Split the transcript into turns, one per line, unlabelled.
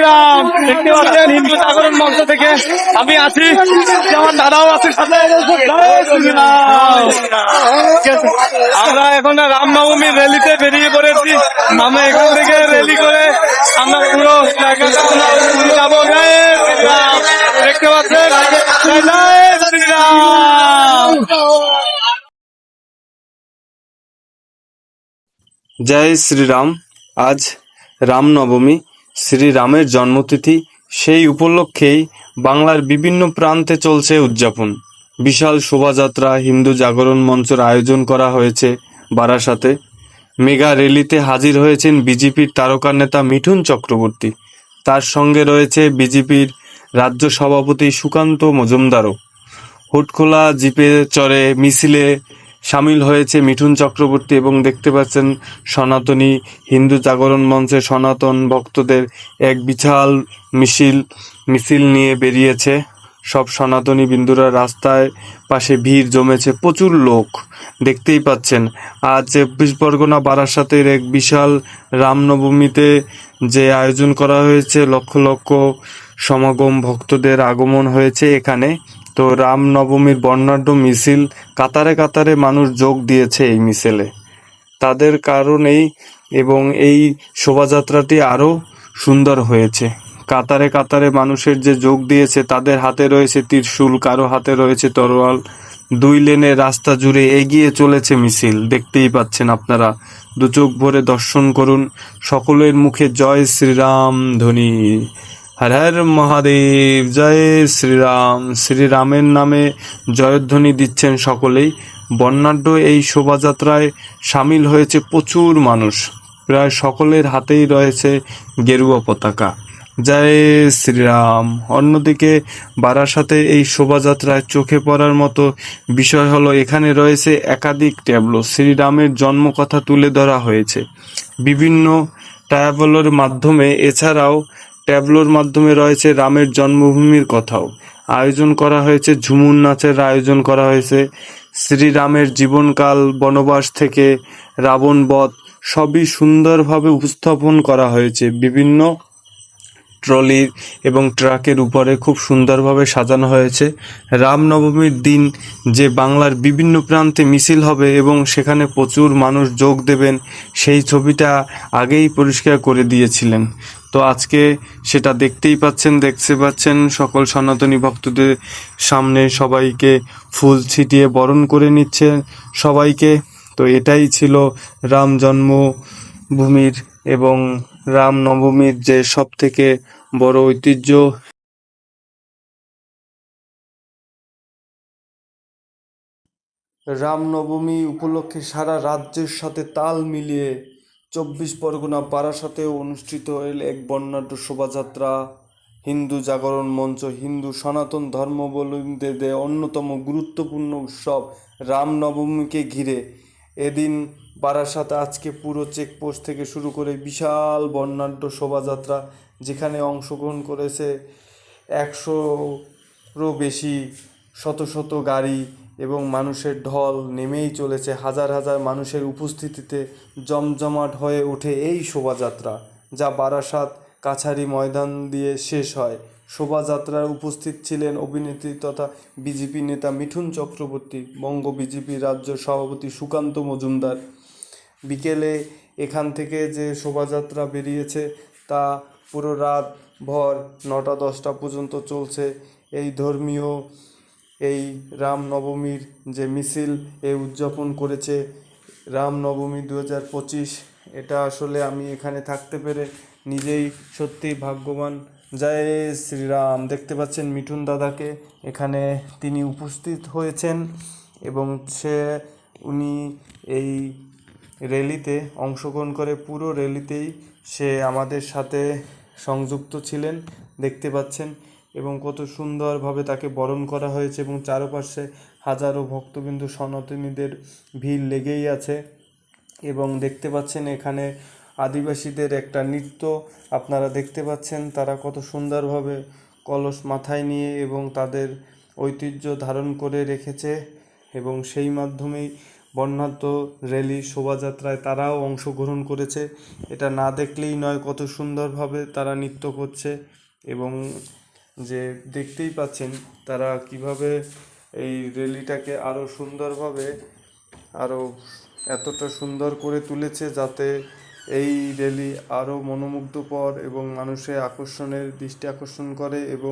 শ্রীরাম, দেখতে পাচ্ছেন, হিন্দু জাগরণ মঞ্চ থেকে আমি আছি। আমার দাদাও আছে। আমরা এখন রামনবমীর র্যালিতে বেরিয়ে পড়েছি। আমরা এখান থেকে র্যালি করে আমরা পুরো যাব। দেখতে পাচ্ছেন জয় শ্রীরাম।
আজ রামনবমী। শ্রীরামের জন্মতিথি, সেই উপলক্ষেই বাংলার বিভিন্ন প্রান্তে চলছে উদযাপন। বিশাল শোভাযাত্রা, হিন্দু জাগরণ মঞ্চের আয়োজন করা হয়েছে বারাসাতে। মেগা র্যালিতে হাজির হয়েছেন বিজেপির তারকা নেতা মিঠুন চক্রবর্তী। তার সঙ্গে রয়েছে বিজেপির রাজ্য সভাপতি সুকান্ত মজুমদারও। হুটখোলা জিপে চড়ে মিছিলে সামিল হয়েছে মিঠুন চক্রবর্তী এবং দেখতে পাচ্ছেন সনাতনী হিন্দু জাগরণ মঞ্চে সনাতন ভক্তদের এক বিশাল মিছিল মিছিল নিয়ে বেরিয়েছে। সব সনাতনী বিন্দুরা রাস্তায় পাশে ভিড় জমেছে, প্রচুর লোক দেখতেই পাচ্ছেন। আজ চব্বিশ পরগনা বারাসাতের এক বিশাল রামনবমীতে যে আয়োজন করা হয়েছে, লক্ষ লক্ষ সমাগম ভক্তদের আগমন হয়েছে এখানে। তো রামনবমীর বর্ণাঢ্য মিছিল কাতারে কাতারে মানুষ যোগ দিয়েছে এই মিছিলে। তাদের কারণেই এবং এই শোভাযাত্রাটি আরও সুন্দর হয়েছে। কাতারে কাতারে মানুষের যে যোগ দিয়েছে, তাদের হাতে রয়েছে ত্রিশূল, কারও হাতে রয়েছে তরোয়াল। দুই লেনে রাস্তা জুড়ে এগিয়ে চলেছে মিছিল। দেখতেই পাচ্ছেন আপনারা। দু চোখ ভরে দর্শন করুন সকলের মুখে জয় শ্রীরাম ধ্বনি। হর হর মহাদেব, জয় শ্রীরাম। শ্রীরামের নামে জয়ধ্বনি দিচ্ছেন সকলেই। বর্ণাঢ্য এই শোভাযাত্রায় সামিল হয়েছে প্রচুর মানুষ। প্রায় সকলের হাতেই রয়েছে গেরুয়া পতাকা। জয় শ্রীরাম। অন্যদিকে বারাসাতে এই শোভাযাত্রায় চোখে পড়ার মতো বিষয় হলো, এখানে রয়েছে একাধিক ট্যাবলো। শ্রীরামের জন্মকথা তুলে ধরা হয়েছে। বিভিন্ন ট্যাবলোর মাধ্যমে, এছাড়াও ট্যাবলোর মাধ্যমে রয়েছে রামের জন্মভূমির কথাও। আয়োজন করা হয়েছে, ঝুমুর নাচের আয়োজন করা হয়েছে। শ্রীরামের জীবনকাল, বনবাস থেকে রাবণ বধ সবই সুন্দরভাবে উপস্থাপন করা হয়েছে। বিভিন্ন ট্রলির এবং ট্রাকের উপরে খুব সুন্দরভাবে সাজানো হয়েছে। রামনবমীর দিন যে বাংলার বিভিন্ন প্রান্তে মিছিল হবে এবং সেখানে প্রচুর মানুষ যোগ দেবেন, সেই ছবিটা আগেই পরিষ্কার করে দিয়েছিলেন। তো আজকে সেটা দেখতেই পাচ্ছেন, দেখতে পাচ্ছেন সকল সনাতনী ভক্তদের সামনে সবাইকে ফুল ছিটিয়ে বরণ করে নিচ্ছে সবাইকে। তো এটাই ছিল রাম জন্মভূমির এবং রামনবমীর যে সব থেকে বড় ঐতিহ্য রামনবমী উপলক্ষে সারা রাজ্যের সাথে তাল মিলিয়ে চব্বিশ পরগনা বারাসাতেও অনুষ্ঠিত হল এক বর্ণাঢ্য শোভাযাত্রা। হিন্দু জাগরণ মঞ্চ, হিন্দু সনাতন ধর্মাবলম্বীদের অন্যতম গুরুত্বপূর্ণ উৎসব রামনবমীকে ঘিরে। এদিন বারাসাতে আজকে পুরো চেকপোস্ট থেকে শুরু করে বিশাল বর্ণাঢ্য শোভাযাত্রা, যেখানে অংশগ্রহণ করেছে একশোরও বেশি, শত শত গাড়ি এবং মানুষের ঢল নেমেই চলেছে, হাজার হাজার মানুষের উপস্থিতিতে জমজমাট হয়ে ওঠে এই শোভাযাত্রা, যা বারাসাত কাছারি ময়দান দিয়ে শেষ হয়। শোভাযাত্রায় উপস্থিত ছিলেন অভিনেত্রী তথা বিজেপি নেতা মিঠুন চক্রবর্তী, বঙ্গ বিজেপি রাজ্য সভাপতি সুকান্ত মজুমদার বিকেলে এখান থেকে যে শোভাযাত্রা বেরিয়েছে তা পুরো রাত ভর নটা দশটা পর্যন্ত চলছে। এই ধর্মীয় এই রামনবমীর যে মিছিল এ উদযাপন করেছে রামনবমী দু হাজার পঁচিশ, এটা আসলে আমি এখানে থাকতে পেরে নিজেই সত্যি ভাগ্যবান। জয় শ্রীরাম। দেখতে পাচ্ছেন মিঠুন দাদাকে। এখানে তিনি উপস্থিত হয়েছেন এবং সে, উনি এই র্যালিতে অংশগ্রহণ করে, পুরো র্যালিতেই সে আমাদের সাথে সংযুক্ত ছিলেন, দেখতে পাচ্ছেন, এবং কত সুন্দরভাবে তাকে বরণ করা হয়েছে এবং চারপাশে হাজারো ভক্তবিন্দু, সনাতনীদের ভিড় লেগেই আছে। এবং দেখতে পাচ্ছেন, এখানে আদিবাসীদের একটা নৃত্য আপনারা দেখতে পাচ্ছেন, তারা কত সুন্দরভাবে কলস মাথায় নিয়ে এবং তাদের ঐতিহ্য ধারণ করে রেখেছে এবং সেই মাধ্যমেই বর্ণাঢ্য র্যালি, শোভাযাত্রায় তারাও অংশগ্রহণ করেছে। এটা না দেখলেই নয় কত সুন্দরভাবে তারা নৃত্য করছে এবং যে দেখতেই পাচ্ছেন তারা কীভাবে এই র্যালিটাকে আরও সুন্দরভাবে, আরও এতটা সুন্দর করে তুলেছে যাতে এই র্যালি আরও মনোমুগ্ধকর এবং মানুষের আকর্ষণের দৃষ্টি আকর্ষণ করে এবং